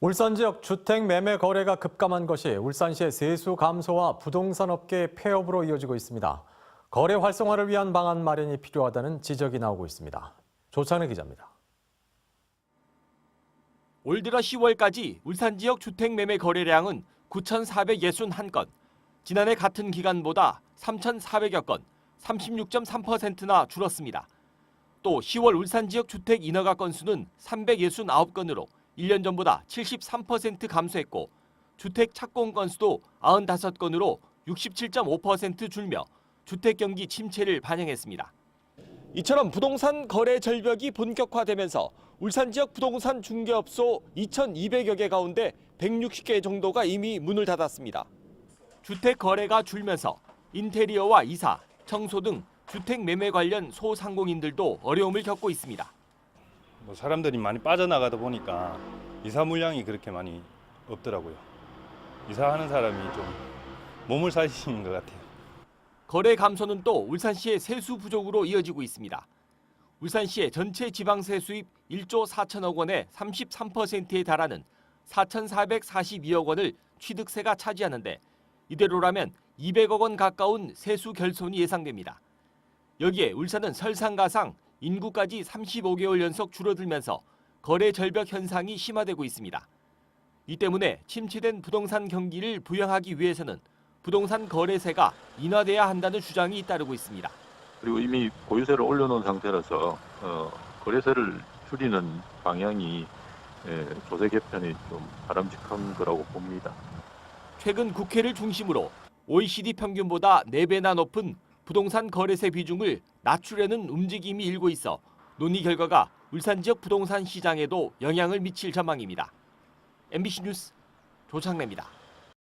울산 지역 주택 매매 거래가 급감한 것이 울산시의 세수 감소와 부동산 업계의 폐업으로 이어지고 있습니다. 거래 활성화를 위한 방안 마련이 필요하다는 지적이 나오고 있습니다. 조찬의 기자입니다. 올 들어 10월까지 울산 지역 주택 매매 거래량은 9,461건, 지난해 같은 기간보다 3,400여 건, 36.3%나 줄었습니다. 또 10월 울산 지역 주택 인허가 건수는 369건으로 1년 전보다 73% 감소했고 주택 착공 건수도 95건으로 67.5% 줄며 주택 경기 침체를 반영했습니다. 이처럼 부동산 거래 절벽이 본격화되면서 울산 지역 부동산 중개업소 2,200여 개 가운데 160개 정도가 이미 문을 닫았습니다. 주택 거래가 줄면서 인테리어와 이사, 청소 등 주택 매매 관련 소상공인들도 어려움을 겪고 있습니다. 뭐 사람들이 많이 빠져나가다 보니까 이사 물량이 그렇게 많이 없더라고요. 이사하는 사람이 좀 몸을 사시는 것 같아요. 거래 감소는 또 울산시의 세수 부족으로 이어지고 있습니다. 울산시의 전체 지방세 수입 1조 4천억 원의 33%에 달하는 4,442억 원을 취득세가 차지하는데 이대로라면 200억 원 가까운 세수 결손이 예상됩니다. 여기에 울산은 설상가상 인구까지 35개월 연속 줄어들면서 거래 절벽 현상이 심화되고 있습니다. 이 때문에 침체된 부동산 경기를 부양하기 위해서는 부동산 거래세가 인하돼야 한다는 주장이 따르고 있습니다. 그리고 이미 보유세를 올려놓은 상태라서 어, 거래세를 줄이는 방향이 예, 조세 개편이 좀 바람직한 거라고 봅니다. 최근 국회를 중심으로 OECD 평균보다 4배나 높은 부동산 거래세 비중을 낮추려는 움직임이 일고 있어 논의 결과가 울산 지역 부동산 시장에도 영향을 미칠 전망입니다. MBC 뉴스 조창래입니다.